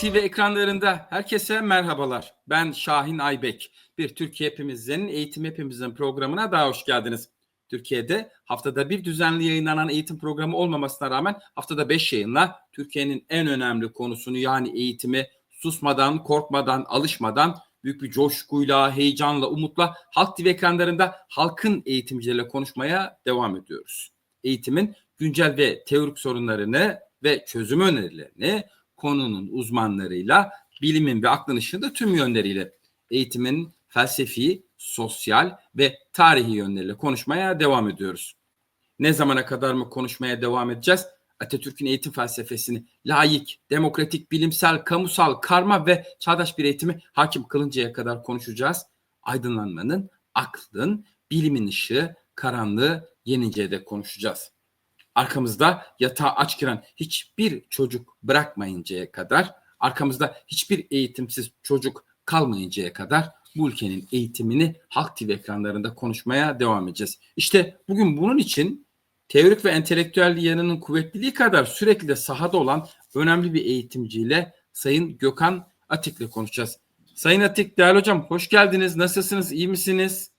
TV ekranlarında herkese merhabalar. Ben Şahin Aybek. Bir Türkiye Hepimizin Eğitim Hepimizin programına daha hoş geldiniz. Türkiye'de haftada bir düzenli yayınlanan eğitim programı olmamasına rağmen haftada beş yayınla Türkiye'nin en önemli konusunu yani eğitimi susmadan, korkmadan, alışmadan büyük bir coşkuyla, heyecanla, umutla Halk TV ekranlarında halkın eğitimcileriyle konuşmaya devam ediyoruz. Eğitimin güncel ve teorik sorunlarını ve çözüm önerilerini konunun uzmanlarıyla bilimin ve aklın ışığında tüm yönleriyle eğitimin felsefi, sosyal ve tarihi yönleriyle konuşmaya devam ediyoruz. Ne zamana kadar mı konuşmaya devam edeceğiz? Atatürk'ün eğitim felsefesini layık, demokratik, bilimsel, kamusal, karma ve çağdaş bir eğitimi hakim kılıncaya kadar konuşacağız. Aydınlanmanın, aklın, bilimin ışığı, karanlığı yeninceye de konuşacağız arkamızda yatağa aç giren hiçbir çocuk bırakmayıncaya kadar, arkamızda hiçbir eğitimsiz çocuk kalmayıncaya kadar bu ülkenin eğitimini Halk TV ekranlarında konuşmaya devam edeceğiz. İşte bugün bunun için teorik ve entelektüel yanının kuvvetliliği kadar sürekli de sahada olan önemli bir eğitimciyle Sayın Gökhan Atik'le konuşacağız. Sayın Atik, değerli hocam hoş geldiniz. Nasılsınız? İyi misiniz?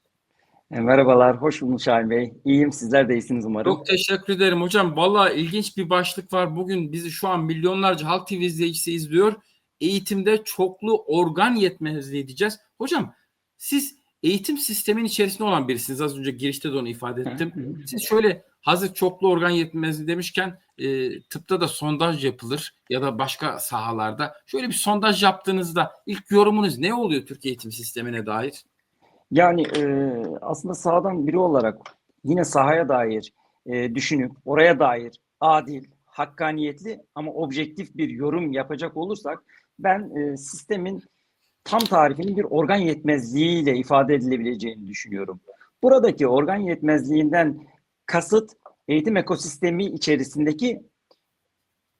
E, Merhabalar, hoş bulduk Şahin Bey. İyiyim, sizler de iyisiniz umarım. Çok teşekkür ederim hocam. Vallahi ilginç bir başlık var. Bugün bizi şu an milyonlarca Halk TV izleyicisi izliyor. Eğitimde çoklu organ yetmezliği diyeceğiz. Hocam siz eğitim sistemin içerisinde olan birisiniz. Az önce girişte de onu ifade ettim. Siz şöyle hazır çoklu organ yetmezliği demişken e, tıpta da sondaj yapılır ya da başka sahalarda. Şöyle bir sondaj yaptığınızda ilk yorumunuz ne oluyor Türkiye eğitim sistemine dair? Yani e, aslında sahadan biri olarak yine sahaya dair e, düşünüp oraya dair adil, hakkaniyetli ama objektif bir yorum yapacak olursak ben e, sistemin tam tarifinin bir organ yetmezliğiyle ifade edilebileceğini düşünüyorum. Buradaki organ yetmezliğinden kasıt eğitim ekosistemi içerisindeki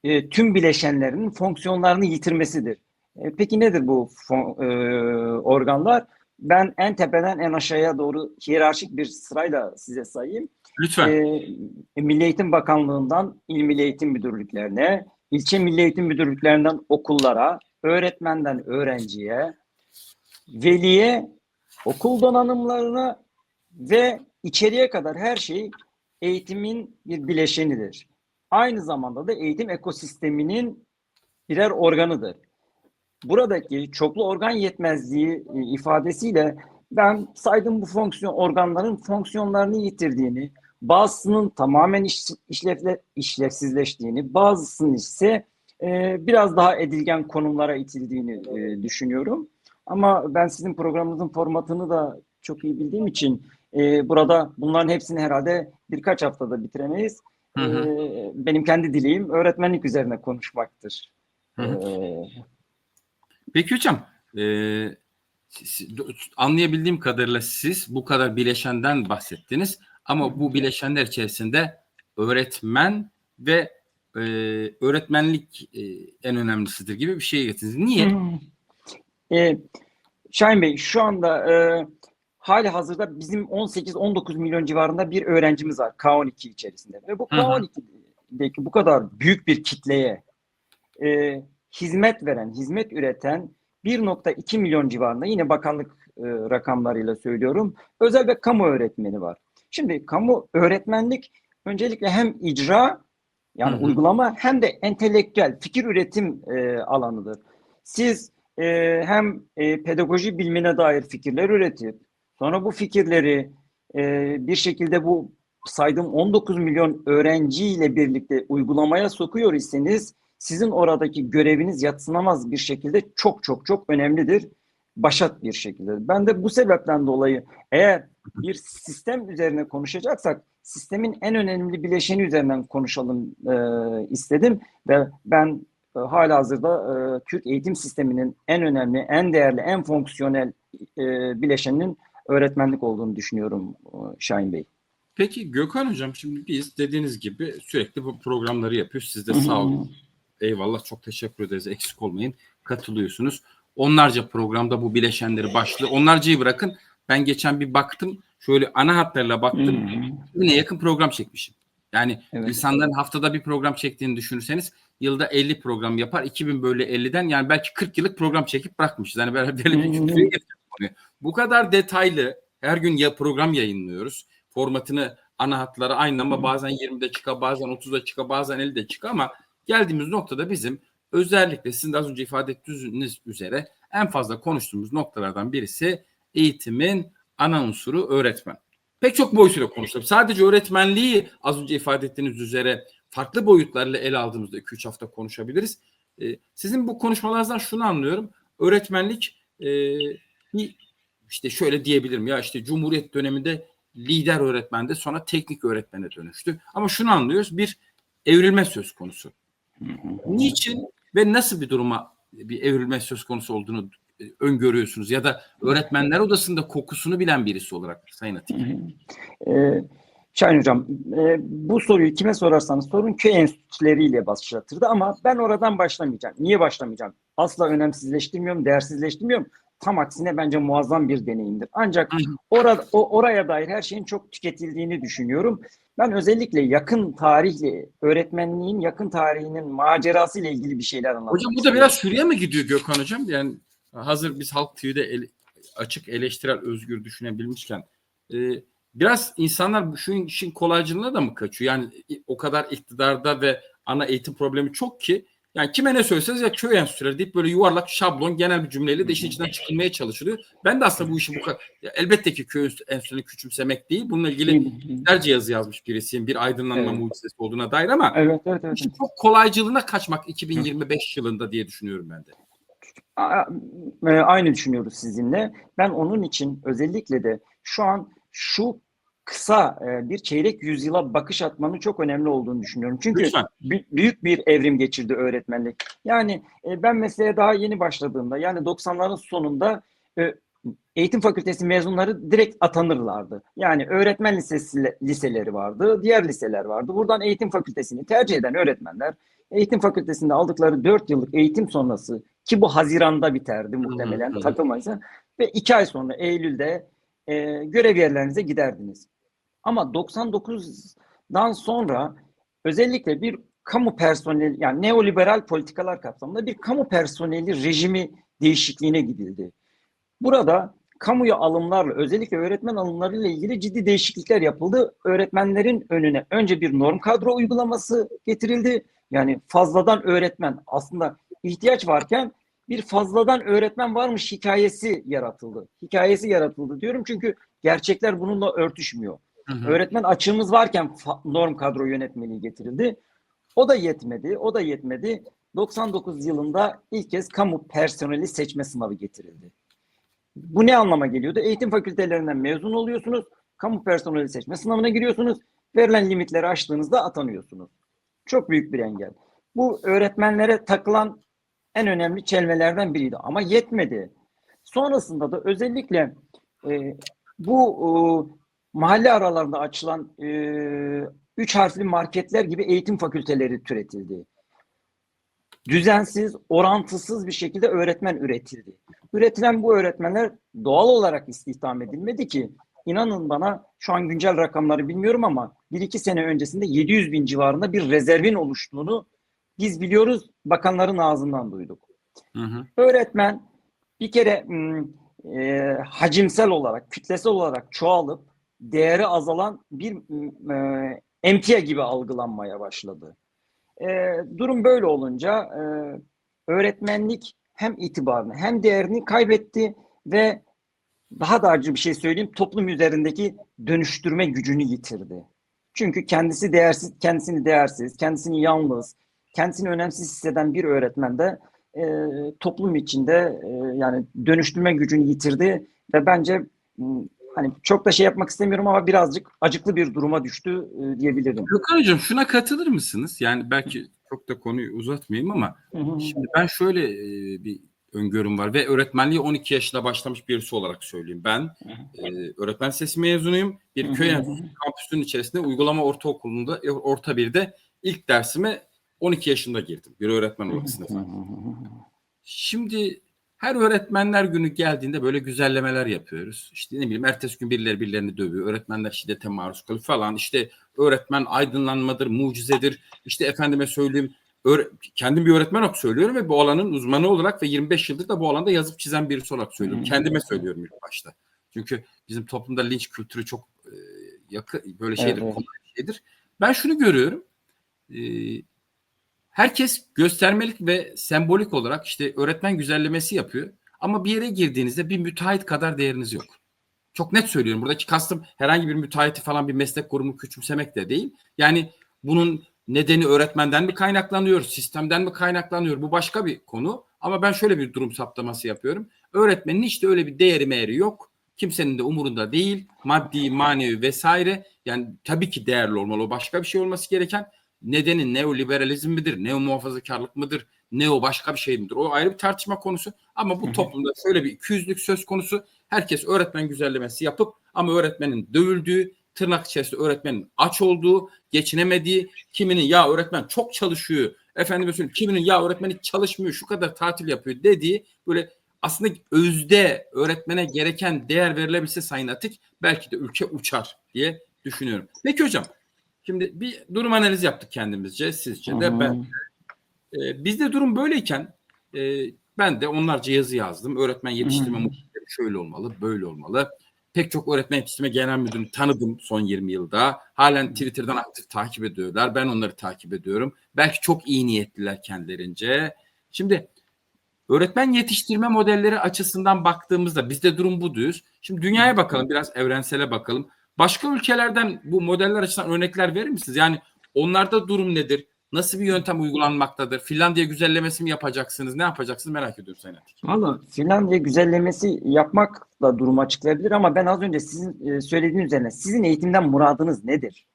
e, tüm bileşenlerin fonksiyonlarını yitirmesidir. E, peki nedir bu fon- e, organlar? Ben en tepeden en aşağıya doğru hiyerarşik bir sırayla size sayayım. Lütfen. Ee, Milli Eğitim Bakanlığı'ndan İl Milli Eğitim Müdürlüklerine, ilçe Milli Eğitim Müdürlüklerinden okullara, öğretmenden öğrenciye, veliye, okul donanımlarına ve içeriye kadar her şey eğitimin bir bileşenidir. Aynı zamanda da eğitim ekosisteminin birer organıdır. Buradaki çoklu organ yetmezliği e, ifadesiyle ben saydığım bu fonksiyon organların fonksiyonlarını yitirdiğini, bazısının tamamen iş, işlevle, işlevsizleştiğini, bazısının ise e, biraz daha edilgen konumlara itildiğini e, düşünüyorum. Ama ben sizin programınızın formatını da çok iyi bildiğim için e, burada bunların hepsini herhalde birkaç haftada bitiremeyiz. Hı hı. E, benim kendi dileğim öğretmenlik üzerine konuşmaktır. Hı hı. E, Peki hocam e, anlayabildiğim kadarıyla siz bu kadar bileşenden bahsettiniz ama bu bileşenler içerisinde öğretmen ve e, öğretmenlik e, en önemlisidir gibi bir şey getirdiniz. Niye? E, Şahin Bey şu anda e, hali hazırda bizim 18-19 milyon civarında bir öğrencimiz var K12 içerisinde. Ve bu Hı hı. K12'deki bu kadar büyük bir kitleye e, hizmet veren, hizmet üreten 1.2 milyon civarında yine bakanlık e, rakamlarıyla söylüyorum. Özel ve kamu öğretmeni var. Şimdi kamu öğretmenlik öncelikle hem icra yani Hı hı. uygulama hem de entelektüel fikir üretim e, alanıdır. Siz e, hem e, pedagoji bilimine dair fikirler üretip sonra bu fikirleri e, bir şekilde bu saydığım 19 milyon öğrenciyle birlikte uygulamaya sokuyor iseniz sizin oradaki göreviniz yatsınamaz bir şekilde çok çok çok önemlidir. Başat bir şekilde. Ben de bu sebepten dolayı eğer bir sistem üzerine konuşacaksak sistemin en önemli bileşeni üzerinden konuşalım e, istedim ve ben e, halihazırda e, Türk eğitim sisteminin en önemli, en değerli, en fonksiyonel e, bileşeninin öğretmenlik olduğunu düşünüyorum e, Şahin Bey. Peki Gökhan hocam şimdi biz dediğiniz gibi sürekli bu programları yapıyoruz. Siz de sağ olun. Eyvallah çok teşekkür ederiz. Eksik olmayın. Katılıyorsunuz. Onlarca programda bu bileşenleri başlı. Onlarcayı bırakın. Ben geçen bir baktım. Şöyle ana hatlarıyla baktım. Yine yakın program çekmişim. Yani Evet. insanların haftada bir program çektiğini düşünürseniz yılda 50 program yapar. 2000 bölü 50'den yani belki 40 yıllık program çekip bırakmışız. Yani küfür getirdim. Bu kadar detaylı her gün ya program yayınlıyoruz. Formatını ana hatları aynı ama bazen 20'de çıkar, bazen 30'da çıkar, bazen 50'de çıkar ama geldiğimiz noktada bizim özellikle sizin de az önce ifade ettiğiniz üzere en fazla konuştuğumuz noktalardan birisi eğitimin ana unsuru öğretmen. Pek çok boyutuyla konuştuk. Sadece öğretmenliği az önce ifade ettiğiniz üzere farklı boyutlarla ele aldığımızda 2-3 hafta konuşabiliriz. Ee, sizin bu konuşmalarınızdan şunu anlıyorum. Öğretmenlik e, işte şöyle diyebilirim ya işte Cumhuriyet döneminde lider öğretmende sonra teknik öğretmene dönüştü. Ama şunu anlıyoruz bir evrilme söz konusu. Niçin ve nasıl bir duruma bir evrilme söz konusu olduğunu e, öngörüyorsunuz ya da öğretmenler odasında kokusunu bilen birisi olarak Sayın Atik. Ee, Şahin Hocam, e, bu soruyu kime sorarsanız sorun köy enstitüleriyle başlatırdı ama ben oradan başlamayacağım. Niye başlamayacağım? Asla önemsizleştirmiyorum, değersizleştirmiyorum. Tam aksine bence muazzam bir deneyimdir. Ancak orada, o, oraya dair her şeyin çok tüketildiğini düşünüyorum. Ben özellikle yakın tarihle, öğretmenliğin yakın tarihinin macerası ile ilgili bir şeyler anlatmak Hocam bu da biraz şuraya mı gidiyor Gökhan Hocam? Yani hazır biz Halk TV'de el- açık eleştirel özgür düşünebilmişken e, biraz insanlar şu işin kolaycılığına da mı kaçıyor? Yani o kadar iktidarda ve ana eğitim problemi çok ki yani kime ne söyleseniz ya köy enstitüleri deyip böyle yuvarlak şablon genel bir cümleyle de işin içinden çıkılmaya çalışılıyor. Ben de aslında bu işi bu kadar elbette ki köy enstitülerini küçümsemek değil. Bununla ilgili yüzlerce yazı yazmış birisiyim. Bir aydınlanma Evet. mucizesi olduğuna dair ama Evet, evet, evet. işin çok kolaycılığına kaçmak 2025 yılında diye düşünüyorum ben de. E, Aynı düşünüyoruz sizinle. Ben onun için özellikle de şu an şu kısa e, bir çeyrek yüzyıla bakış atmanın çok önemli olduğunu düşünüyorum. Çünkü büyük bir evrim geçirdi öğretmenlik. Yani e, ben mesleğe daha yeni başladığımda yani 90'ların sonunda e, eğitim fakültesi mezunları direkt atanırlardı. Yani öğretmen lisesi, liseleri vardı, diğer liseler vardı. Buradan eğitim fakültesini tercih eden öğretmenler eğitim fakültesinde aldıkları 4 yıllık eğitim sonrası ki bu Haziranda biterdi muhtemelen takılmaysa ve 2 ay sonra Eylül'de e, görev yerlerinize giderdiniz. Ama 99'dan sonra özellikle bir kamu personeli yani neoliberal politikalar kapsamında bir kamu personeli rejimi değişikliğine gidildi. Burada kamuya alımlarla özellikle öğretmen alımlarıyla ilgili ciddi değişiklikler yapıldı. Öğretmenlerin önüne önce bir norm kadro uygulaması getirildi. Yani fazladan öğretmen aslında ihtiyaç varken bir fazladan öğretmen varmış hikayesi yaratıldı. Hikayesi yaratıldı diyorum çünkü gerçekler bununla örtüşmüyor. Hı. Öğretmen açığımız varken norm kadro yönetmeliği getirildi. O da yetmedi, o da yetmedi. 99 yılında ilk kez kamu personeli seçme sınavı getirildi. Bu ne anlama geliyordu? Eğitim fakültelerinden mezun oluyorsunuz, kamu personeli seçme sınavına giriyorsunuz, verilen limitleri aştığınızda atanıyorsunuz. Çok büyük bir engel. Bu öğretmenlere takılan en önemli çelmelerden biriydi ama yetmedi. Sonrasında da özellikle e, bu e, mahalle aralarında açılan e, üç harfli marketler gibi eğitim fakülteleri türetildi. Düzensiz, orantısız bir şekilde öğretmen üretildi. Üretilen bu öğretmenler doğal olarak istihdam edilmedi ki inanın bana şu an güncel rakamları bilmiyorum ama bir iki sene öncesinde 700 bin civarında bir rezervin oluştuğunu biz biliyoruz bakanların ağzından duyduk. Hı hı. Öğretmen bir kere m, e, hacimsel olarak, kütlesel olarak çoğalıp değeri azalan bir e, emtia gibi algılanmaya başladı. E, durum böyle olunca e, öğretmenlik hem itibarını hem değerini kaybetti ve daha da acı bir şey söyleyeyim toplum üzerindeki dönüştürme gücünü yitirdi. Çünkü kendisi değersiz, kendisini değersiz, kendisini yalnız, kendisini önemsiz hisseden bir öğretmen de e, toplum içinde e, yani dönüştürme gücünü yitirdi ve bence hani çok da şey yapmak istemiyorum ama birazcık acıklı bir duruma düştü e, diyebilirim. Gökhan Hocam şuna katılır mısınız? Yani belki çok da konuyu uzatmayayım ama şimdi ben şöyle e, bir öngörüm var ve öğretmenliğe 12 yaşında başlamış birisi olarak söyleyeyim. Ben e, öğretmen sesi mezunuyum. Bir köy enstitüsü kampüsünün içerisinde uygulama ortaokulunda e, orta birde ilk dersime 12 yaşında girdim bir öğretmen olarak sınıfa. Şimdi her öğretmenler günü geldiğinde böyle güzellemeler yapıyoruz. İşte ne bileyim ertesi gün birileri birilerini dövüyor. Öğretmenler şiddete maruz kalıyor falan. İşte öğretmen aydınlanmadır, mucizedir. İşte efendime söyleyeyim kendim bir öğretmen olarak söylüyorum ve bu alanın uzmanı olarak ve 25 yıldır da bu alanda yazıp çizen birisi olarak söylüyorum. Hı. Kendime söylüyorum ilk başta. Çünkü bizim toplumda linç kültürü çok e, yakın böyle şeydir, Evet, şeydir. Ben şunu görüyorum. E, herkes göstermelik ve sembolik olarak işte öğretmen güzellemesi yapıyor. Ama bir yere girdiğinizde bir müteahhit kadar değeriniz yok. Çok net söylüyorum. Buradaki kastım herhangi bir müteahhiti falan bir meslek grubu küçümsemek de değil. Yani bunun nedeni öğretmenden mi kaynaklanıyor, sistemden mi kaynaklanıyor? Bu başka bir konu. Ama ben şöyle bir durum saptaması yapıyorum. Öğretmenin de öyle bir değeri meğeri yok. Kimsenin de umurunda değil. Maddi, manevi vesaire. Yani tabii ki değerli olmalı. O başka bir şey olması gereken. Nedeni neoliberalizm midir? Neo muhafazakarlık mıdır? Neo başka bir şey midir? O ayrı bir tartışma konusu. Ama bu toplumda şöyle bir ikiyüzlük söz konusu. Herkes öğretmen güzellemesi yapıp ama öğretmenin dövüldüğü, tırnak içerisinde öğretmenin aç olduğu, geçinemediği, kiminin ya öğretmen çok çalışıyor, efendim söyleyeyim, kiminin ya öğretmen hiç çalışmıyor, şu kadar tatil yapıyor dediği böyle aslında özde öğretmene gereken değer verilebilse Sayın Atik belki de ülke uçar diye düşünüyorum. Peki hocam şimdi bir durum analizi yaptık kendimizce sizce de ben e, bizde durum böyleyken e, ben de onlarca yazı yazdım. Öğretmen yetiştirme modelleri şöyle olmalı, böyle olmalı. Pek çok öğretmen yetiştirme genel müdürünü tanıdım son 20 yılda. Halen Twitter'dan aktif takip ediyorlar. Ben onları takip ediyorum. Belki çok iyi niyetliler kendilerince. Şimdi öğretmen yetiştirme modelleri açısından baktığımızda bizde durum bu düz. Şimdi dünyaya bakalım, biraz evrensele bakalım. Başka ülkelerden bu modeller açısından örnekler verir misiniz? Yani onlarda durum nedir? Nasıl bir yöntem uygulanmaktadır? Finlandiya güzellemesi mi yapacaksınız? Ne yapacaksınız merak ediyorum Sayın Atik. Valla Finlandiya güzellemesi yapmakla durumu açıklayabilir ama ben az önce sizin e, söylediğiniz üzerine sizin eğitimden muradınız nedir?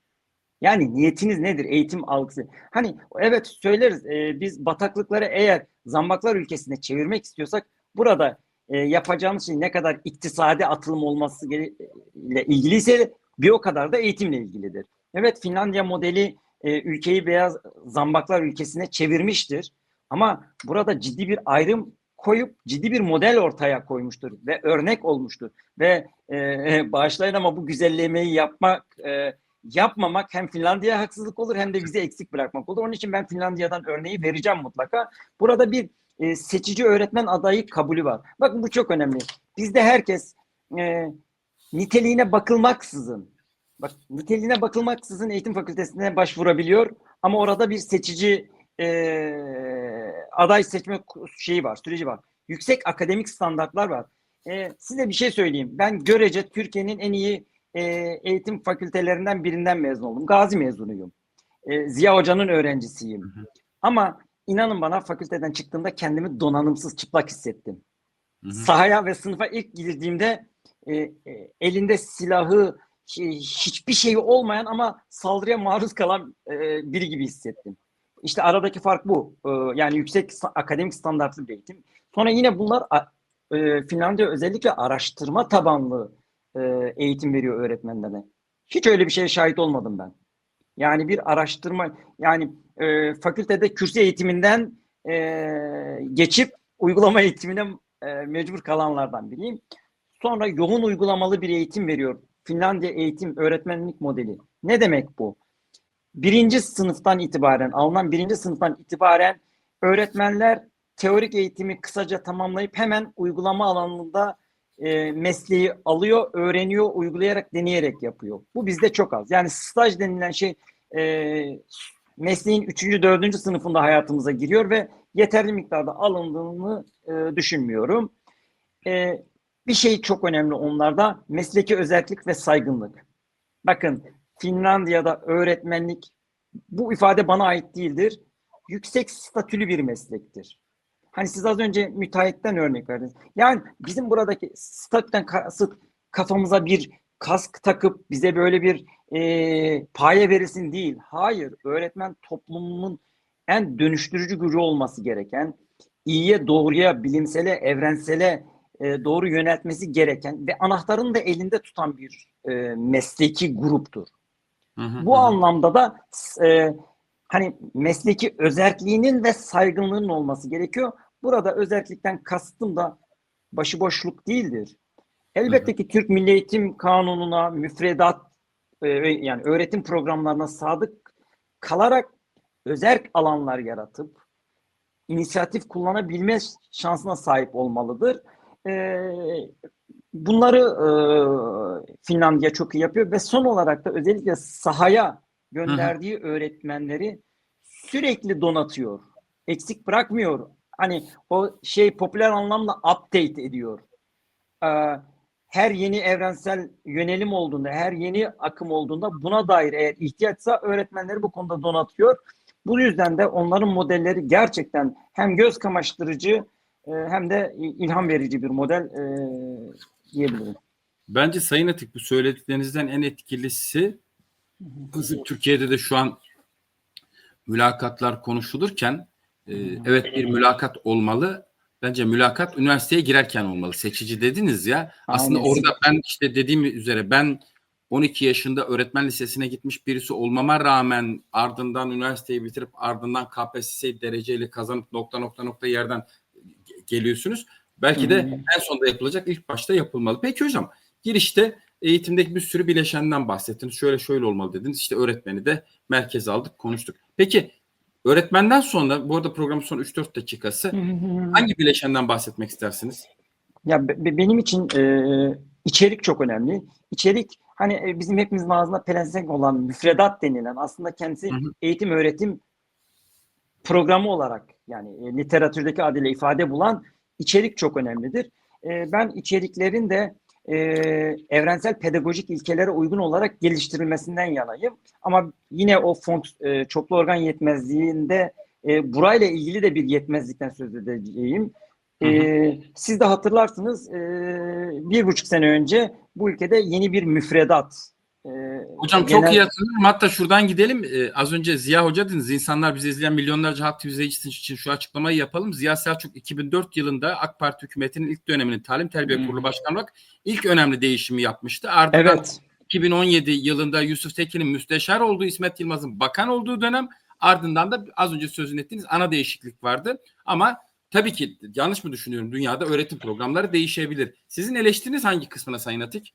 Yani niyetiniz nedir? Eğitim algısı. Hani evet söyleriz e, biz bataklıkları eğer zambaklar ülkesine çevirmek istiyorsak burada e, yapacağımız şey ne kadar iktisadi atılım olması ile ilgiliyse bir o kadar da eğitimle ilgilidir. Evet Finlandiya modeli e, ülkeyi beyaz zambaklar ülkesine çevirmiştir. Ama burada ciddi bir ayrım koyup ciddi bir model ortaya koymuştur ve örnek olmuştur. Ve e, bağışlayın ama bu güzellemeyi yapmak e, yapmamak hem Finlandiya'ya haksızlık olur hem de bizi eksik bırakmak olur. Onun için ben Finlandiya'dan örneği vereceğim mutlaka. Burada bir e, seçici öğretmen adayı kabulü var. Bakın bu çok önemli. Bizde herkes e, niteliğine bakılmaksızın bak niteliğine bakılmaksızın eğitim fakültesine başvurabiliyor ama orada bir seçici e, aday seçme şeyi var, süreci var. Yüksek akademik standartlar var. E, size bir şey söyleyeyim. Ben görece Türkiye'nin en iyi e, eğitim fakültelerinden birinden mezun oldum. Gazi mezunuyum. E, Ziya Hoca'nın öğrencisiyim. Hı hı. Ama inanın bana fakülteden çıktığımda kendimi donanımsız, çıplak hissettim. Hı hı. Sahaya ve sınıfa ilk girdiğimde e, e, elinde silahı, hi- hiçbir şeyi olmayan ama saldırıya maruz kalan e, biri gibi hissettim. İşte aradaki fark bu. E, yani yüksek akademik standartlı bir eğitim. Sonra yine bunlar e, Finlandiya özellikle araştırma tabanlı e, eğitim veriyor öğretmenlerine. Hiç öyle bir şeye şahit olmadım ben. Yani bir araştırma, yani e, fakültede kürsü eğitiminden e, geçip uygulama eğitimine e, mecbur kalanlardan biriyim. Sonra yoğun uygulamalı bir eğitim veriyor. Finlandiya eğitim öğretmenlik modeli. Ne demek bu? Birinci sınıftan itibaren, alınan birinci sınıftan itibaren öğretmenler teorik eğitimi kısaca tamamlayıp hemen uygulama alanında e, mesleği alıyor, öğreniyor, uygulayarak, deneyerek yapıyor. Bu bizde çok az. Yani staj denilen şey e, mesleğin 3. 4. sınıfında hayatımıza giriyor ve yeterli miktarda alındığını e, düşünmüyorum. E, bir şey çok önemli onlarda mesleki özellik ve saygınlık. Bakın Finlandiya'da öğretmenlik bu ifade bana ait değildir. Yüksek statülü bir meslektir. Hani siz az önce müteahhitten örnek verdiniz. Yani bizim buradaki statüden kasıt kafamıza bir kask takıp bize böyle bir e, paye verilsin değil. Hayır, öğretmen toplumun en dönüştürücü gücü olması gereken, iyiye, doğruya, bilimsele, evrensele e, doğru yöneltmesi gereken ve anahtarını da elinde tutan bir e, mesleki gruptur. Hı hı, Bu hı anlamda da e, hani mesleki özerkliğinin ve saygınlığının olması gerekiyor. Burada özerklikten kastım da başıboşluk değildir. Elbette ki Türk Milli Eğitim Kanunu'na, müfredat e, yani öğretim programlarına sadık kalarak özerk alanlar yaratıp inisiyatif kullanabilme şansına sahip olmalıdır. Ee, bunları e, Finlandiya çok iyi yapıyor ve son olarak da özellikle sahaya gönderdiği öğretmenleri sürekli donatıyor. Eksik bırakmıyor. Hani o şey popüler anlamda update ediyor. Ee, her yeni evrensel yönelim olduğunda, her yeni akım olduğunda buna dair eğer ihtiyaçsa öğretmenleri bu konuda donatıyor. Bu yüzden de onların modelleri gerçekten hem göz kamaştırıcı e, hem de ilham verici bir model e, diyebilirim. Bence Sayın Atik bu söylediklerinizden en etkilisi Türkiye'de de şu an mülakatlar konuşulurken e, evet bir mülakat olmalı. Bence mülakat üniversiteye girerken olmalı. Seçici dediniz ya. Aslında Aynen. orada ben işte dediğim üzere ben 12 yaşında öğretmen lisesine gitmiş birisi olmama rağmen ardından üniversiteyi bitirip ardından KPSS dereceyle kazanıp nokta nokta nokta yerden ge- geliyorsunuz. Belki de hı. en sonda yapılacak ilk başta yapılmalı. Peki hocam girişte eğitimdeki bir sürü bileşenden bahsettiniz. Şöyle şöyle olmalı dediniz. İşte öğretmeni de merkeze aldık konuştuk. Peki öğretmenden sonra bu arada programın son 3-4 dakikası hangi bileşenden bahsetmek istersiniz? Ya be- be- benim için e, içerik çok önemli. İçerik hani e, bizim hepimizin ağzında pelesenk olan müfredat denilen aslında kendisi Hı hı. eğitim öğretim programı olarak yani e, literatürdeki adıyla ifade bulan içerik çok önemlidir. E, ben içeriklerin de e, evrensel pedagojik ilkelere uygun olarak geliştirilmesinden yanayım. Ama yine o fonks- e, çoklu organ yetmezliğinde e, burayla ilgili de bir yetmezlikten söz edeceğim. Hı hı. Ee, siz de hatırlarsınız e, bir buçuk sene önce bu ülkede yeni bir müfredat. E, Hocam çok genel- iyi hatırlıyorum. Hatta şuradan gidelim. Ee, az önce Ziya Hoca dediniz. İnsanlar bizi izleyen milyonlarca halk izleyicisi için şu açıklamayı yapalım. Ziya Selçuk 2004 yılında AK Parti hükümetinin ilk döneminin Talim Terbiye Hmm. Kurulu Başkanı olarak ilk önemli değişimi yapmıştı. Ardından Evet. 2017 yılında Yusuf Tekin'in müsteşar olduğu, İsmet Yılmaz'ın bakan olduğu dönem ardından da az önce sözünü ettiğiniz ana değişiklik vardı. Ama tabii ki yanlış mı düşünüyorum? Dünyada öğretim programları değişebilir. Sizin eleştiriniz hangi kısmına Sayın Atik?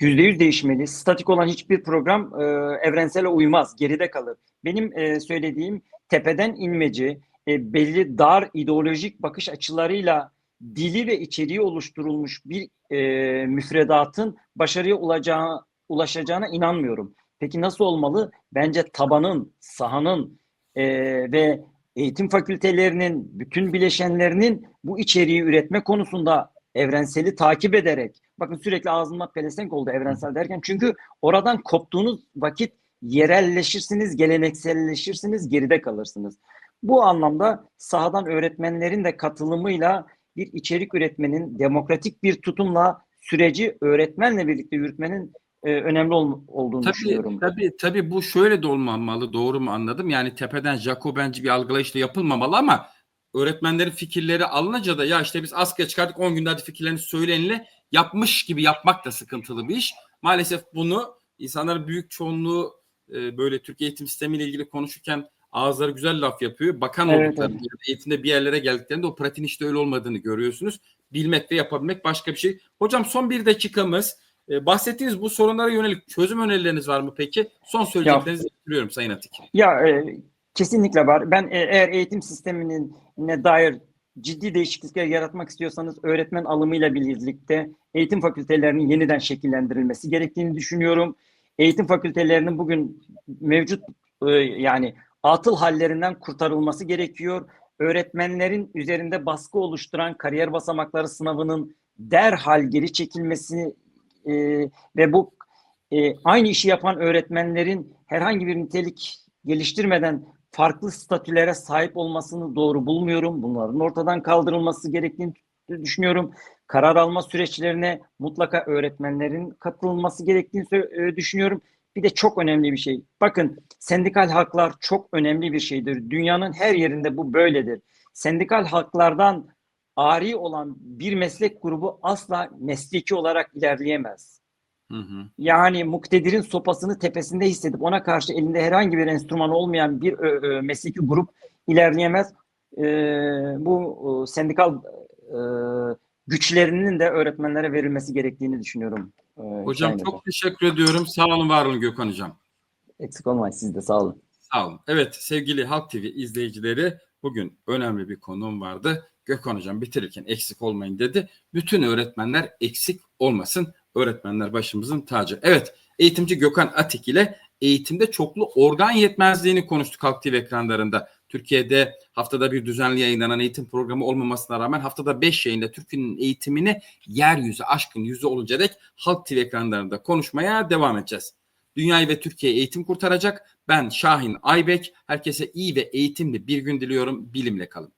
Yüzde yüz değişmeli. Statik olan hiçbir program e, evrensele uymaz, geride kalır. Benim e, söylediğim tepeden inmeci, e, belli dar ideolojik bakış açılarıyla dili ve içeriği oluşturulmuş bir e, müfredatın başarıya ulacağı, ulaşacağına inanmıyorum. Peki nasıl olmalı? Bence tabanın, sahanın e, ve eğitim fakültelerinin, bütün bileşenlerinin bu içeriği üretme konusunda evrenseli takip ederek, bakın sürekli ağzımda pelesenk oldu evrensel derken, çünkü oradan koptuğunuz vakit yerelleşirsiniz, gelenekselleşirsiniz, geride kalırsınız. Bu anlamda sahadan öğretmenlerin de katılımıyla bir içerik üretmenin demokratik bir tutumla süreci öğretmenle birlikte yürütmenin e, önemli ol- olduğunu Tabii, düşünüyorum. tabii, tabii bu şöyle de olmamalı. Doğru mu anladım? Yani tepeden Jacobenci bir algılayışla yapılmamalı ama öğretmenlerin fikirleri alınınca da ya işte biz askıya çıkardık 10 günde hadi fikirlerini söyleyenle yapmış gibi yapmak da sıkıntılı bir iş. Maalesef bunu insanların büyük çoğunluğu e, böyle Türk eğitim sistemiyle ilgili konuşurken ağızları güzel laf yapıyor. Bakan Evet, olduklarında ya da eğitimde bir yerlere geldiklerinde o pratiğin işte öyle olmadığını görüyorsunuz. Bilmek ve yapabilmek başka bir şey. Hocam son bir dakikamız. E, bahsettiğiniz bu sorunlara yönelik çözüm önerileriniz var mı peki? Son söyleyeceklerinizi bekliyorum Sayın Atik. Ya e, kesinlikle var. Ben e, eğer eğitim sisteminin ne dair ciddi değişiklikler yaratmak istiyorsanız öğretmen alımıyla birlikte eğitim fakültelerinin yeniden şekillendirilmesi gerektiğini düşünüyorum. Eğitim fakültelerinin bugün mevcut e, yani atıl hallerinden kurtarılması gerekiyor. Öğretmenlerin üzerinde baskı oluşturan kariyer basamakları sınavının derhal geri çekilmesi e, ve bu e, aynı işi yapan öğretmenlerin herhangi bir nitelik geliştirmeden farklı statülere sahip olmasını doğru bulmuyorum. Bunların ortadan kaldırılması gerektiğini düşünüyorum. Karar alma süreçlerine mutlaka öğretmenlerin katılması gerektiğini e, düşünüyorum. Bir de çok önemli bir şey. Bakın sendikal haklar çok önemli bir şeydir. Dünyanın her yerinde bu böyledir. Sendikal haklardan ari olan bir meslek grubu asla mesleki olarak ilerleyemez. Hı hı. Yani muktedirin sopasını tepesinde hissedip ona karşı elinde herhangi bir enstrüman olmayan bir ö, ö, mesleki grup ilerleyemez. Ee, bu e, sendikal e, güçlerinin de öğretmenlere verilmesi gerektiğini düşünüyorum. Ee, Hocam Şahin çok teşekkür ediyorum. Sağ olun, var olun Gökhan Hocam. Eksik olmayın siz de sağ olun. Sağ olun. Evet sevgili Halk TV izleyicileri bugün önemli bir konuğum vardı. Gökhan Hocam bitirirken eksik olmayın dedi. Bütün öğretmenler eksik olmasın. Öğretmenler başımızın tacı. Evet eğitimci Gökhan Atik ile eğitimde çoklu organ yetmezliğini konuştuk Halk TV ekranlarında. Türkiye'de haftada bir düzenli yayınlanan eğitim programı olmamasına rağmen haftada 5 yayında Türkiye'nin eğitimini yeryüzü aşkın yüzü olunca dek Halk TV ekranlarında konuşmaya devam edeceğiz. Dünyayı ve Türkiye eğitim kurtaracak. Ben Şahin Aybek. Herkese iyi ve eğitimli bir gün diliyorum. Bilimle kalın.